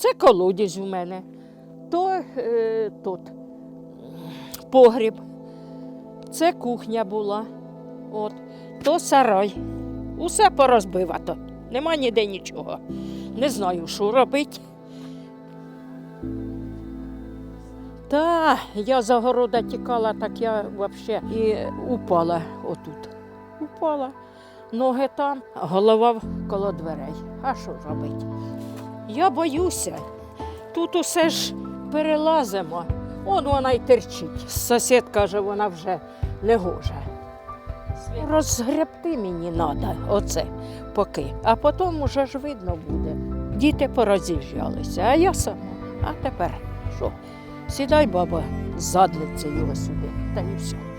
Це колодязь у мене. То е, тут погріб. Це кухня була. От. То сарай. Усе порозбивато. Нема ніде нічого. Не знаю, що робити. Та я з огорода тікала, так я взагалі і упала отут. Упала. Ноги там, голова коло дверей. А що робити? Я боюся. Тут усе ж перелазимо. Он вона й терчить. Сусід каже, вона вже не. Розгребти мені треба, оце поки. А потім уже ж видно буде. Діти пороз'їжджалися, а я сама. А тепер що? Сідай, баба, з його сюди, та і все.